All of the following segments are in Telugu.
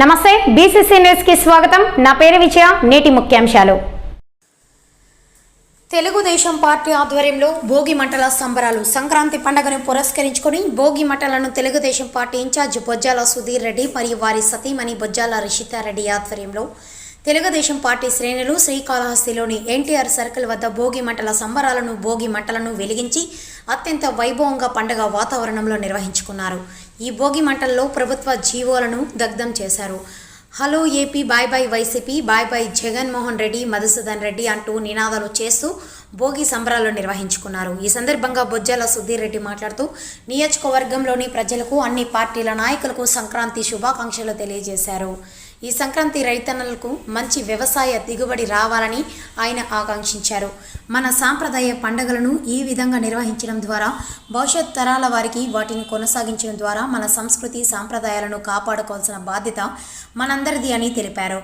నమస్తే బీసీసీ న్యూస్కి స్వాగతం. నా పేరు విజయ నేటి ముఖ్యాంశాలు. తెలుగుదేశం పార్టీ ఆధ్వర్యంలో భోగి మంటల సంబరాలు సంక్రాంతి పండుగను పురస్కరించుకొని భోగి మంటలను తెలుగుదేశం పార్టీ ఇన్ఛార్జ్ బొజ్జాల సుధీర్ రెడ్డి మరియు వారి సతీమణి బొజ్జాల రిషితారెడ్డి ఆధ్వర్యంలో తెలుగుదేశం పార్టీ శ్రేణులు శ్రీకాళహస్తిలోని ఎన్టీఆర్ సర్కిల్ వద్ద భోగి మంటల సంబరాలను భోగి మంటలను వెలిగించి అత్యంత వైభవంగా పండగ వాతావరణంలో నిర్వహించుకున్నారు. ఈ భోగి మంటల్లో ప్రభుత్వ జీవోలను దగ్ధం చేశారు. Hello AP bye bye YCP bye bye Jaganmohan Reddy Madhusudan Reddy అంటూ నినాదాలు చేస్తూ భోగి సంబరాలు నిర్వహించుకున్నారు. ఈ సందర్భంగా బొజ్జాల సుధీర్ రెడ్డి మాట్లాడుతూ నియోజకవర్గంలోని ప్రజలకు అన్ని పార్టీల నాయకులకు సంక్రాంతి శుభాకాంక్షలు తెలియజేశారు. ఈ సంక్రాంతి రైతన్నలకు మంచి వ్యవసాయ దిగుబడి రావాలని ఆయన ఆకాంక్షించారు. మన సాంప్రదాయ పండుగలను ఈ విధంగా నిర్వహించడం ద్వారా భవిష్యత్ తరాల వారికి వాటిని కొనసాగించడం ద్వారా మన సంస్కృతి సాంప్రదాయాలను కాపాడుకోవాల్సిన బాధ్యత మనందరిది అని తెలిపారు.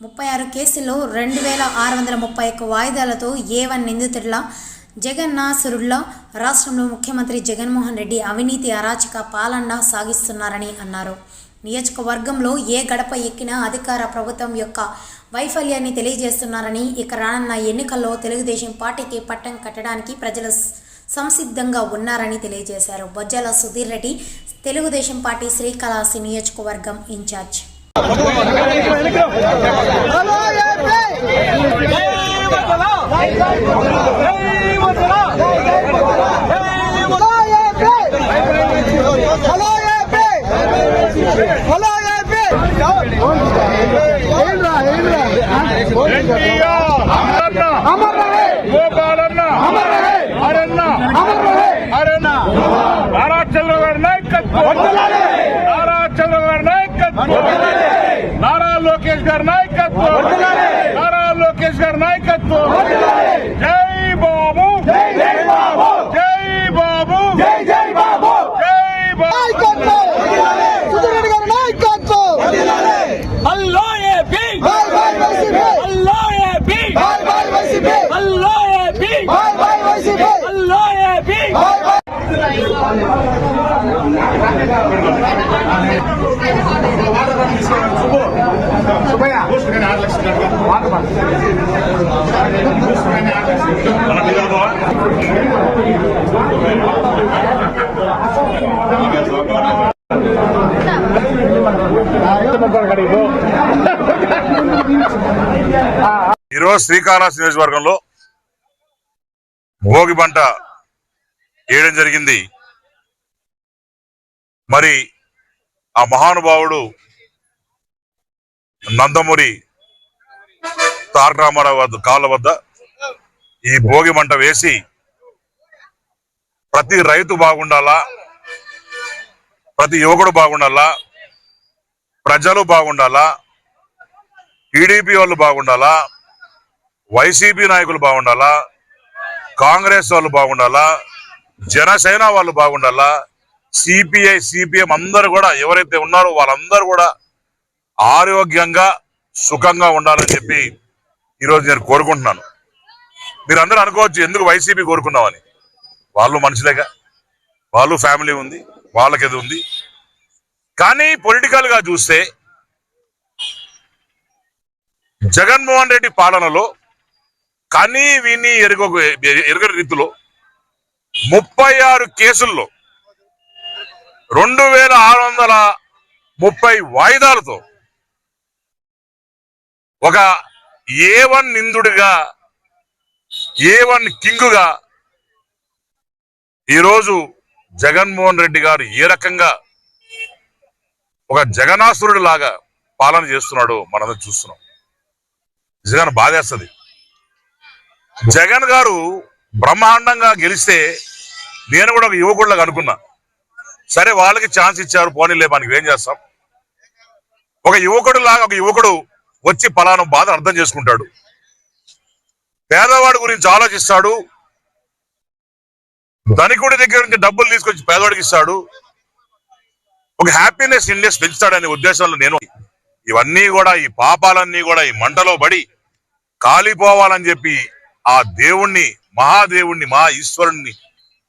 ముప్పై ఆరు కేసుల్లో రెండు వేల ఆరు వందల ముప్పై ఒక్క వాయిదాలతో ఏ వన్ నిందితుడిలా జగన్నాసురుల్లా రాష్ట్రంలో ముఖ్యమంత్రి జగన్మోహన్ రెడ్డి అవినీతి అరాచక పాలన సాగిస్తున్నారని అన్నారు. నియోజకవర్గంలో ఏ గడప ఎక్కినా అధికార ప్రభుత్వం యొక్క వైఫల్యాన్ని తెలియజేస్తున్నారని ఇక రానున్న ఎన్నికల్లో తెలుగుదేశం పార్టీకి పట్టం కట్టడానికి ప్రజలు సంసిద్ధంగా ఉన్నారని తెలియజేశారు. బొజ్జల సుధీర్ రెడ్డి తెలుగుదేశం పార్టీ శ్రీకాళహస్తి నియోజకవర్గం ఇన్ఛార్జ్. నారా చంద్రబాబు నాయకత్వం నారా చంద్రబాబు నాయకత్వం నారా లోకేష్ గారి నాయకత్వం నారా లోకేష్ గారి నాయకత్వం జై బాబు జై బాబు జై బాబు జై జై బాబు జై బాబు అల్లో ఏపీ అల్లో ఏపీ అల్లో ఏపీ అల్లో ఏపీ ఈరోజు శ్రీకాళహస్తి నియోజకవర్గంలో భోగి పంట వేయడం జరిగింది. మరి ఆ మహానుభావుడు నందమూరి తారక రామారావు వద్ద కాళ్ళ వద్ద ఈ భోగి మంట వేసి ప్రతి రైతు బాగుండాలా? ప్రతి యువకుడు బాగుండాలా? ప్రజలు బాగుండాలా? టీడీపీ వాళ్ళు బాగుండాలా? వైసీపీ నాయకులు బాగుండాలా? కాంగ్రెస్ వాళ్ళు బాగుండాలా? జనసేన వాళ్ళు బాగుండాలా? సిపిఐ సిపిఎం అందరూ కూడా ఎవరైతే ఉన్నారో వాళ్ళందరూ కూడా ఆరోగ్యంగా సుఖంగా ఉండాలని చెప్పి ఈరోజు నేను కోరుకుంటున్నాను. మీరు అందరూ అనుకోవచ్చు ఎందుకు వైసీపీ కోరుకున్నామని వాళ్ళు మనుషులేగా? వాళ్ళు ఫ్యామిలీ ఉంది. వాళ్ళకి అది ఉంది. కానీ పొలిటికల్గా చూస్తే జగన్మోహన్ రెడ్డి పాలనలో కనీ విని ఎరుగ ఎరుగని రీతిలో ముప్పై ఆరు కేసుల్లో రెండు వేల ఆరు వందల ముప్పై వాయిదాలతో ఒక ఏ వన్ నిందుడిగా ఏ వన్ కింగుగా ఈరోజు జగన్మోహన్ రెడ్డి గారు ఏ రకంగా ఒక జగనాసురుడు లాగా పాలన చేస్తున్నాడు మనందరం చూస్తున్నాం. నిజంగా బాధేస్తుంది జగన్ గారు బ్రహ్మాండంగా గెలిస్తే నేను కూడా ఒక యువకుడిలాగా అనుకున్నా. సరే వాళ్ళకి ఛాన్స్ ఇచ్చారు పోనీలే మనకి ఏం చేస్తాం? ఒక యువకుడు లాగా ఒక యువకుడు వచ్చి పలానా బాధ అర్థం చేసుకుంటాడు. పేదవాడి గురించి ఆలోచిస్తాడు ధనికుడి దగ్గర నుంచి డబ్బులు తీసుకొచ్చి పేదవాడికి ఇస్తాడు. ఒక హ్యాపీనెస్ ఇండెక్స్ పెంచుతాడనే ఉద్దేశంలో నేను ఇవన్నీ కూడా ఈ పాపాలన్నీ కూడా ఈ మంటలో పడి కాలిపోవాలని చెప్పి ఆ దేవుణ్ణి మహాదేవుణ్ణి మహా ఈశ్వరుణ్ణి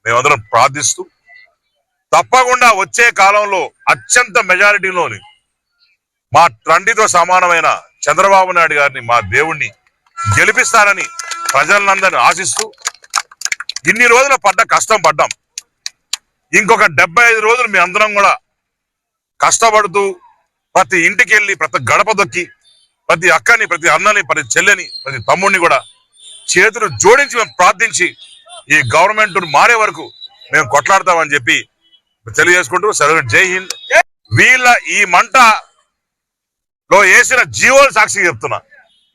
మేమందరం ప్రార్థిస్తూ తప్పకుండా వచ్చే కాలంలో అత్యంత మెజారిటీలోని మా తండ్రితో సమానమైన చంద్రబాబు నాయుడు గారిని మా దేవుణ్ణి గెలిపిస్తారని ప్రజలందరినీ ఆశిస్తూ ఇన్ని రోజులు పడ్డ కష్టం పడ్డాం. ఇంకొక డెబ్బై ఐదు రోజులు మీ అందరం కూడా కష్టపడుతూ ప్రతి ఇంటికి వెళ్ళి ప్రతి గడప దొక్కి ప్రతి అక్కని ప్రతి అన్నని ప్రతి చెల్లెని ప్రతి తమ్ముడిని కూడా చేతులు జోడించి మేము ప్రార్థించి ఈ గవర్నమెంట్ మారే వరకు మేము కొట్లాడతామని చెప్పి తెలియజేసుకుంటూ సరే జై హింద్. వీళ్ళ ఈ మంట లో వేసిన జీవోలు సాక్షి చెప్తున్నా.